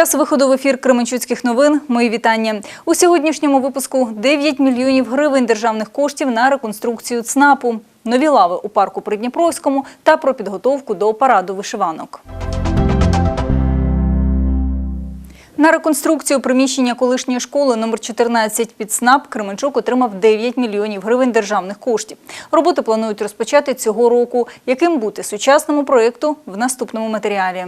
Час виходу в ефір Кременчуцьких новин. Мої вітання. У сьогоднішньому випуску 9 мільйонів гривень державних коштів на реконструкцію ЦНАПу, нові лави у парку Придніпровському та про підготовку до параду вишиванок. На реконструкцію приміщення колишньої школи номер 14 під СНАП Кременчук отримав 9 мільйонів гривень державних коштів. Роботи планують розпочати цього року. Яким бути сучасному проєкту в наступному матеріалі.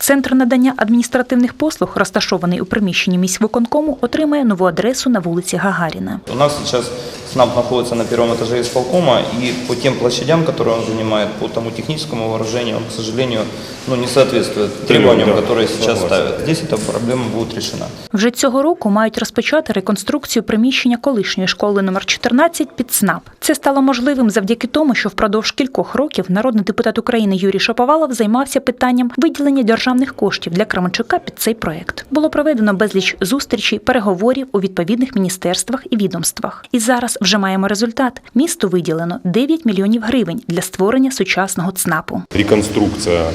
Центр надання адміністративних послуг, розташований у приміщенні міськвиконкому, отримає нову адресу на вулиці Гагаріна. У нас сейчас СНАП находится на первом этаже исполкома, и по тем площадям, которые он занимает, по тому техническому вооружению, он, к сожалению, ну, не соответствует требованиям, да, которые сейчас согласен. ставят. Здесь эта проблема будет решена. Вже цього року мають розпочати реконструкцію приміщення колишньої школи номер 14 під СНАП. Це стало можливим завдяки тому, що впродовж кількох років народний депутат України Юрій Шаповалов займався питанням виділення державних коштів для Кременчука під цей проект. Було проведено безліч зустрічей, переговорів у відповідних міністерствах і відомствах. І зараз вже маємо результат. Місту виділено 9 мільйонів гривень для створення сучасного ЦНАПу. Реконструкция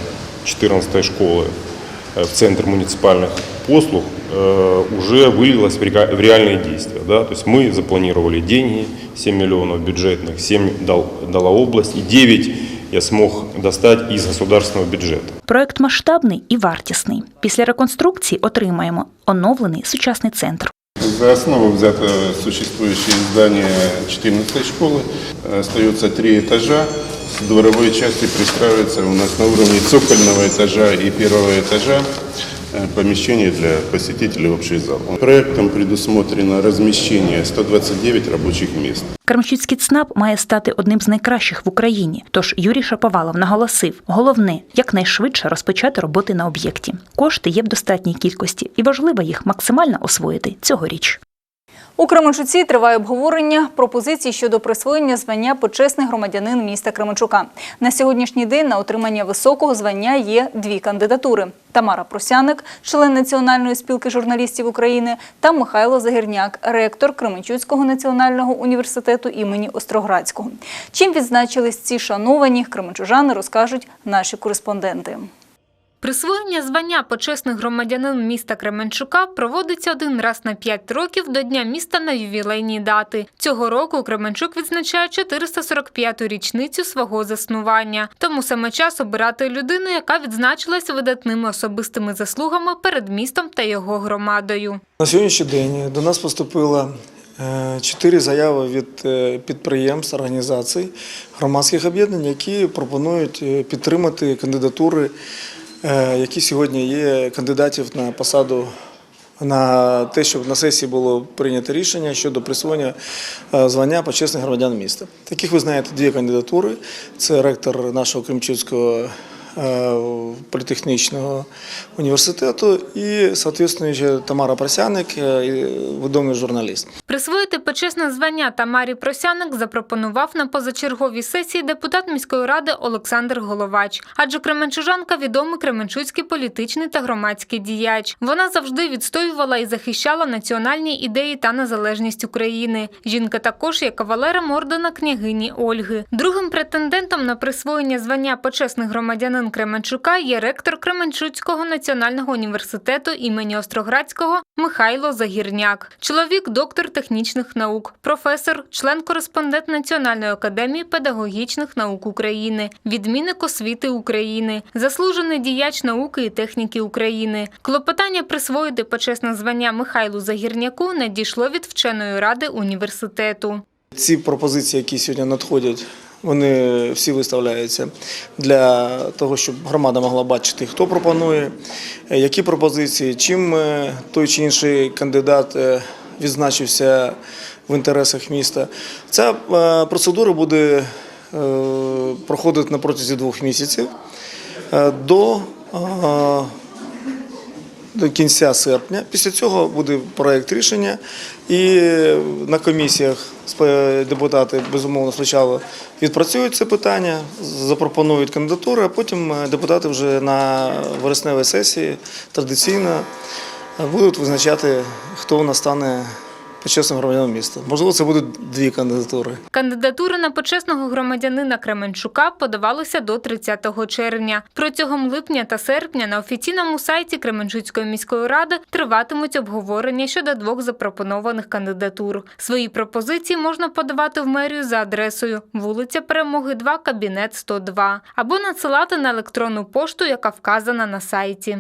14 школы э, в Центр муниципальных послуг э, уже вылилась в река- в реальные действия. Да? То есть мы запланировали деньги, 7 миллионов бюджетных, 7 дал, дала область и 9 я смог достать из государственного бюджета. Проект масштабний і вартісний. Після реконструкції отримаємо оновлений сучасний центр. За основу взято существующее здание 14 школы. Остается три этажа. С дворовой части пристраивается у нас на уровне цокольного этажа и первого этажа э, помещение для посетителей общий зал. Проектом предусмотрено размещение 129 рабочих мест. Кремчуцький ЦНАП має стати одним з найкращих в Україні. Тож Юрій Шаповалов наголосив: головне якнайшвидше розпочати роботи на об'єкті. Кошти є в достатній кількості, і важливо їх максимально освоїти цьогоріч. У Кременчуці триває обговорення пропозицій щодо присвоєння звання почесний громадянин міста Кременчука. На сьогоднішній день на отримання високого звання є дві кандидатури: Тамара Просяник, член Національної спілки журналістів України, та Михайло Загірняк, ректор Кременчуцького національного університету імені Остроградського. Чим відзначились ці шановані кременчужани, розкажуть наші кореспонденти. Присвоєння звання почесний громадянин міста Кременчука проводиться один раз на 5 років до Дня міста на ювілейні дати. Цього року Кременчук відзначає 445-ту річницю свого заснування. Тому саме час обирати людину, яка відзначилась видатними особистими заслугами перед містом та його громадою. На сьогоднішній день до нас поступило е, чотири заяви від е, підприємств, організацій, громадських об'єднань, які пропонують е, підтримати кандидатури, які сьогодні є кандидатів на посаду. На те, щоб на сесії було прийнято рішення щодо присвоєння е, звання почесних громадян міста. Таких ви знаєте дві кандидатури: це ректор нашого Кримчуцького е, політехнічного університету і, соответственно, Тамара Просяник, е, відомий журналіст. Присвоїти почесне звання Тамарі Просяник запропонував на позачерговій сесії депутат міської ради Олександр Головач. Адже Кременчужанка відомий кременчуцький політичний та громадський діяч. Вона завжди відстоювала і захищала національні ідеї та незалежність України. Жінка також є кавалером ордена княгині Ольги. Другим претендентом на присвоєння звання почесний громадянин Кременчука є ректор Кременчуцького національного університету імені Остроградського Михайло Загірняк. Чоловік доктор технічних наук, професор, член-кореспондент Національної академії педагогічних наук України, відмінник освіти України, заслужений діяч науки і техніки України. Клопотання присвоїти почесне звання Михайлу Загірняку надійшло від вченої ради університету. Ці пропозиції, які сьогодні надходять, вони всі виставляються для того, щоб громада могла бачити, хто пропонує, е, які пропозиції, чим е, той чи інший кандидат е, відзначився в інтересах міста. Ця процедура буде проходити на протязі двох місяців до до кінця серпня. Після цього буде проект рішення, і на комісіях депутати безумовно спочатку відпрацюють це питання, запропонують кандидатури, а потім е, депутати вже на вересневій сесії традиційно будуть визначати, хто у нас стане почесним громадянам міста. Можливо, це будуть дві кандидатури. Кандидатури на почесного громадянина Кременчука подавалися до 30 червня. Протягом липня та серпня на офіційному сайті Кременчуцької міської ради триватимуть обговорення щодо двох запропонованих кандидатур. Свої пропозиції можна подавати в мерію за адресою вулиця Перемоги 2, кабінет 102 або надсилати на електронну пошту, яка вказана на сайті.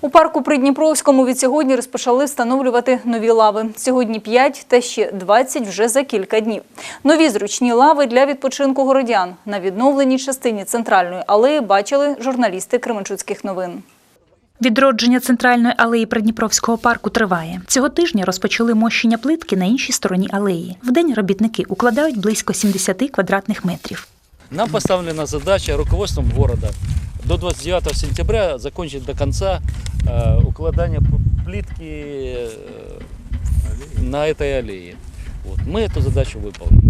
У парку Придніпровському від сьогодні розпочали встановлювати нові лави. Сьогодні 5 та ще 20 вже за кілька днів. Нові зручні лави для відпочинку городян на відновленій частині центральної алеї бачили журналісти Кременчуцьких новин. Відродження центральної алеї Придніпровського парку триває. Цього тижня розпочали мощення плитки на іншій стороні алеї. Вдень робітники укладають близько 70 квадратних метрів. Нам поставлена задача руководством города до 29 сентября закончить до конца э, укладание п- плитки э, на этой аллее. Вот. Мы эту задачу выполним.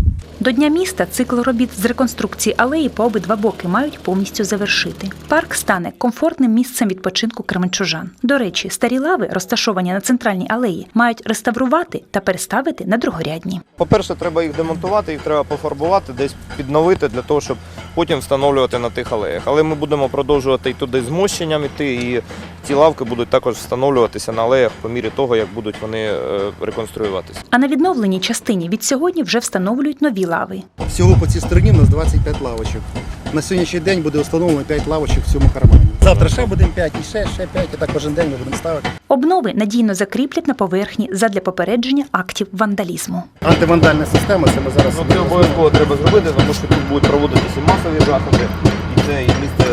До Дня міста цикл робіт з реконструкції алеї по обидва боки мають повністю завершити. Парк стане комфортним місцем відпочинку кременчужан. До речі, старі лави, розташовані на центральній алеї, мають реставрувати та переставити на другорядні. По-перше, треба їх демонтувати, їх треба пофарбувати, десь підновити для того, щоб потім встановлювати на тих алеях. Але ми будемо продовжувати і туди змощенням іти, і ці лавки будуть також встановлюватися на алеях по мірі того, як будуть вони е, реконструюватися. А на відновленій частині від сьогодні вже встановлюють нові лави. Всього по цій стороні у нас 25 лавочок. На сьогоднішній день буде встановлено 5 лавочок в цьому кармані. Завтра ще будемо 5, і ще, ще 5, і так кожен день ми будемо ставити. Обнови надійно закріплять на поверхні задля попередження актів вандалізму. Антивандальна система, це ми зараз. Ну, це обов'язково треба зробити, тому що тут будуть проводитися масові заходи, і це і місце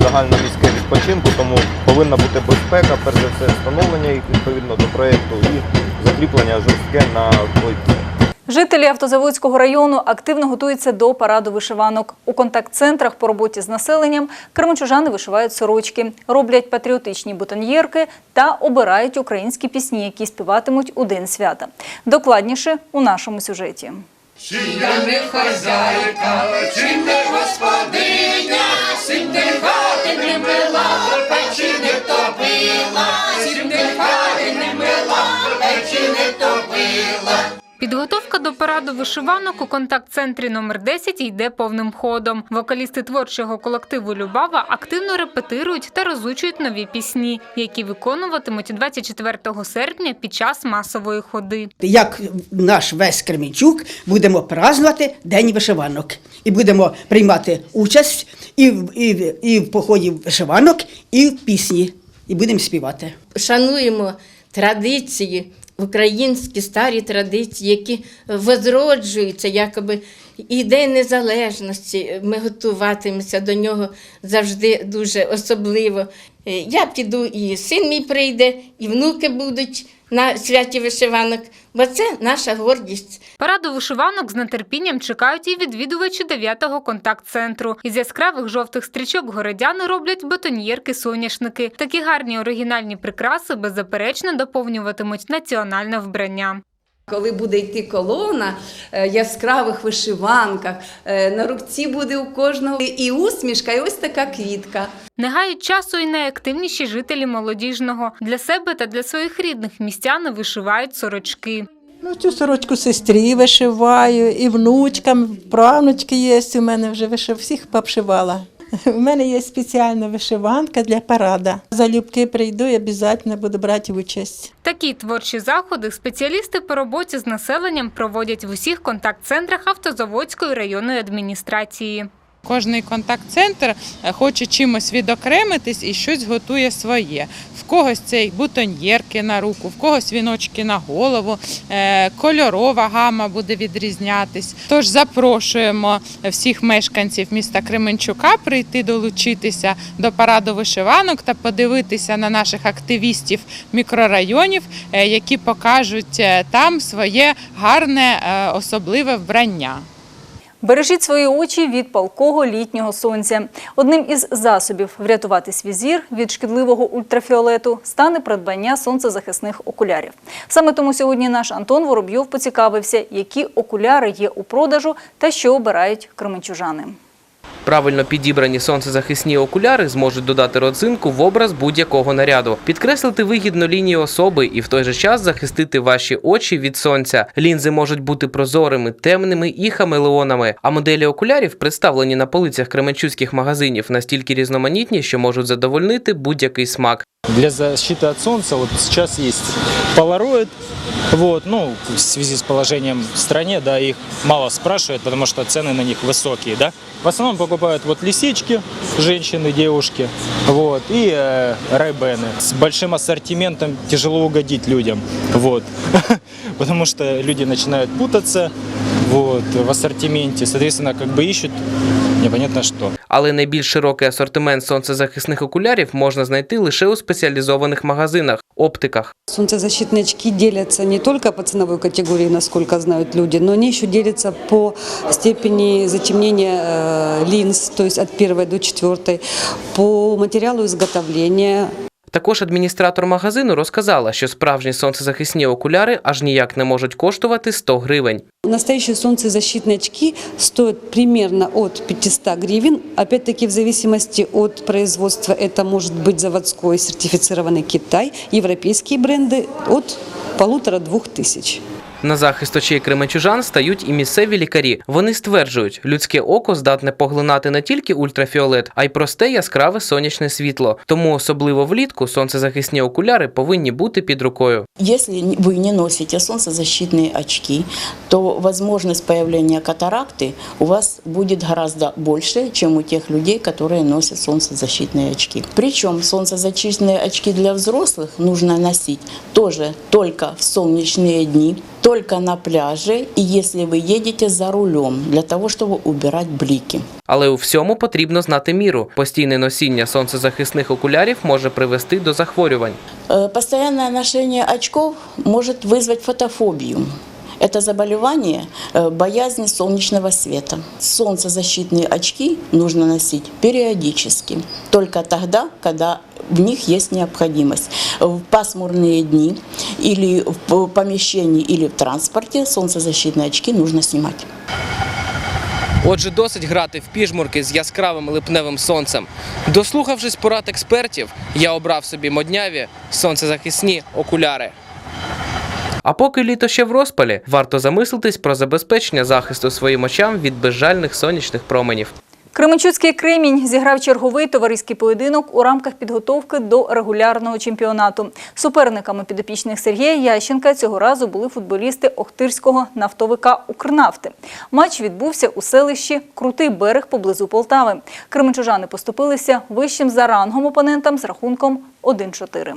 загальноміське відпочинку, тому повинна бути безпека, перш за все, встановлення їх відповідно до проєкту і закріплення жорстке на плитці. Жителі Автозаводського району активно готуються до параду вишиванок. У контакт-центрах по роботі з населенням кременчужани вишивають сорочки, роблять патріотичні бутоньєрки та обирають українські пісні, які співатимуть у день свята. Докладніше у нашому сюжеті. Підготовка до параду вишиванок у контакт-центрі номер 10 йде повним ходом. Вокалісти творчого колективу Любава активно репетирують та розучують нові пісні, які виконуватимуть 24 серпня під час масової ходи. як наш весь Кременчук, будемо празднувати День вишиванок. І будемо приймати участь і, в- і, в- і в поході вишиванок, і в пісні. І будемо співати. шануємо традиції, українські старі традиції, які возроджуються, якоби і День Незалежності. Ми готуватимемося до нього завжди дуже особливо. Е, Я піду, і син мій прийде, і внуки будуть на святі вишиванок, бо це наша гордість. Параду вишиванок з нетерпінням чекають і відвідувачі 9-го контакт-центру. Із яскравих жовтих стрічок городяни роблять бетоньєрки-соняшники. Такі гарні оригінальні прикраси беззаперечно доповнюватимуть національне вбрання. Коли буде йти колона е, яскравих вишиванках, е, на руці буде у кожного і усмішка, і ось така квітка. Не гають часу і найактивніші жителі молодіжного. Для себе та для своїх рідних містяни вишивають сорочки. Ну, цю сорочку сестрі вишиваю, і внучкам, правнучки є. У мене вже вишив, всіх попшивала. У мене є спеціальна вишиванка для парада. Залюбки прийду і обов'язково буду брати участь. Такі творчі заходи спеціалісти по роботі з населенням проводять в усіх контакт-центрах Автозаводської районної адміністрації. Кожний контакт-центр е, хоче чимось відокремитись і щось готує своє. В когось це бутоньєрки на руку, в когось віночки на голову, е, кольорова гама буде відрізнятись. Тож запрошуємо всіх мешканців міста Кременчука прийти долучитися до параду вишиванок та подивитися на наших активістів мікрорайонів, е, які покажуть там своє гарне особливе вбрання. Бережіть свої очі від палкого літнього сонця. Одним із засобів врятувати свій зір від шкідливого ультрафіолету стане придбання сонцезахисних окулярів. Саме тому сьогодні наш Антон Воробйов поцікавився, які окуляри є у продажу та що обирають кременчужани. Правильно підібрані сонцезахисні окуляри зможуть додати родзинку в образ будь-якого наряду, підкреслити вигідно лінію особи і в той же час захистити ваші очі від сонця. Лінзи можуть бути прозорими, темними і хамелеонами. А моделі окулярів, представлені на полицях кременчуцьких магазинів, настільки різноманітні, що можуть задовольнити будь-який смак. Для защиты от солнца вот сейчас есть Polaroid, вот, ну, в связи с положением в стране, да, их мало спрашивают, потому что цены на них высокие, да. В основном покупают вот лисички, женщины, девушки, вот, и э, райбены. С большим ассортиментом тяжело угодить людям, вот, потому что люди начинают путаться, вот, в ассортименте, соответственно, как бы ищут непонятно что. Але найбільш широкий асортимент сонцезахисних окулярів можна знайти лише у спеціалізованих магазинах, оптиках. Солнцезащитные очки делятся не только по ценовой категории, насколько знают люди, но они еще делятся по степени затемнения э, линз, то есть от первой до четвертой, по материалу изготовления, Також адміністратор магазину розказала, що справжні сонцезахисні окуляри аж ніяк не можуть коштувати 100 гривень. Настоящие солнцезащитные очки стоят примерно от 500 гривен. Опять-таки в зависимости от производства это может быть заводской сертифицированный Китай, европейские бренды от полутора-двух тысяч. На захист очей кременчужан стають і місцеві лікарі. Вони стверджують, людське око здатне поглинати не тільки ультрафіолет, а й просте яскраве сонячне світло. Тому особливо влітку сонцезахисні окуляри повинні бути під рукою. Если вы не носите солнцезащитные очки, то возможность появления катаракты у вас будет гораздо больше, чем у тех людей, которые носят солнцезащитные очки. Причем солнцезащитные очки для взрослых нужно носить тоже только в солнечные дни, только на пляже и если вы едете за рулем, для того, чтобы убирать блики. Але у всьому потрібно знати міру. Постійне носіння сонцезахисних окулярів може привести до захворювань. Э, Постоянное ношение очков может вызвать фотофобию. Это заболевание э, боязни солнечного света. Солнцезащитные очки нужно носить периодически, только тогда, когда в них есть необходимость. В пасмурные дни или в помещении или в транспорте солнцезащитные очки нужно снимать. Отже, досить грати в піжмурки з яскравим липневим сонцем. Дослухавшись порад експертів, я обрав собі модняві сонцезахисні окуляри. А поки літо ще в розпалі, варто замислитись про забезпечення захисту своїм очам від безжальних сонячних променів. Кременчуцький Кремінь зіграв черговий товариський поєдинок у рамках підготовки до регулярного чемпіонату. Суперниками підопічних Сергія Ященка цього разу були футболісти Охтирського нафтовика Укрнафти. Матч відбувся у селищі Крутий берег поблизу Полтави. Кременчужани поступилися вищим за рангом опонентам з рахунком 1-4.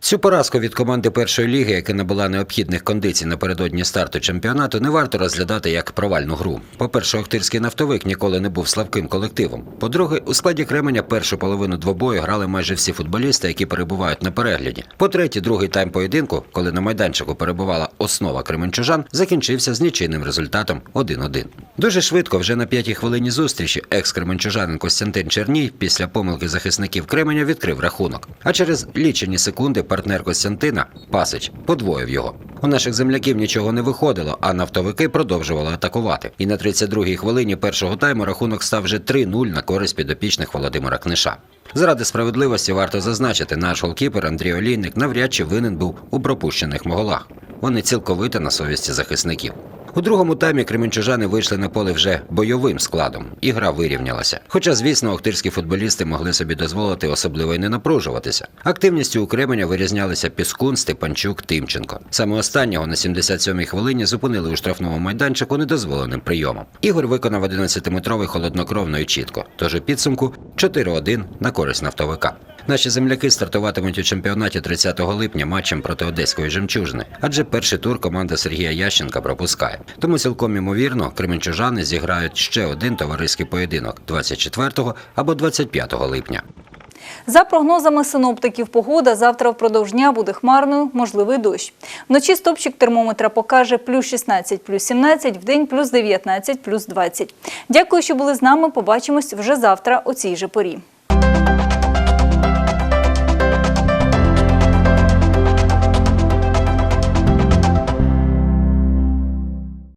Цю поразку від команди першої ліги, яка не була необхідних кондицій напередодні старту чемпіонату, не варто розглядати як провальну гру. По-перше, Охтирський нафтовик ніколи не був слабким колективом. По-друге, у складі Кременя першу половину двобою грали майже всі футболісти, які перебувають на перегляді. По-третє, другий тайм поєдинку, коли на майданчику перебувала основа кременчужан, закінчився з нічийним результатом 1-1. Дуже швидко, вже на п'ятій хвилині зустрічі, екс-кременчужанин Костянтин Черній після помилки захисників Кременя відкрив рахунок. А через лічені секунди партнер Костянтина Пасич подвоїв його. У наших земляків нічого не виходило, а нафтовики продовжували атакувати. І на 32-й хвилині першого тайму рахунок став вже 3-0 на користь підопічних Володимира Книша. Заради справедливості варто зазначити, наш голкіпер Андрій Олійник навряд чи винен був у пропущених моголах. Вони цілковито на совісті захисників. У другому таймі кременчужани вийшли на поле вже бойовим складом, і гра вирівнялася. Хоча, звісно, охтирські футболісти могли собі дозволити особливо й не напружуватися. Активністю у Кременя вирізнялися Піскун, Степанчук, Тимченко. Саме останнього на 77-й хвилині зупинили у штрафному майданчику недозволеним прийомом. Ігор виконав 11-метровий холоднокровно і чітко. Тож у підсумку 4-1 на користь нафтовика. Наші земляки стартуватимуть у чемпіонаті 30 липня матчем проти одеської жемчужини, адже перший тур команда Сергія Ященка пропускає. Тому цілком ймовірно, кременчужани зіграють ще один товариський поєдинок 24 або 25 липня. За прогнозами синоптиків, погода завтра впродовж дня буде хмарною, можливий дощ. Вночі стопчик термометра покаже плюс 16, плюс 17, вдень плюс 19, плюс 20. Дякую, що були з нами. Побачимось вже завтра о цій же порі.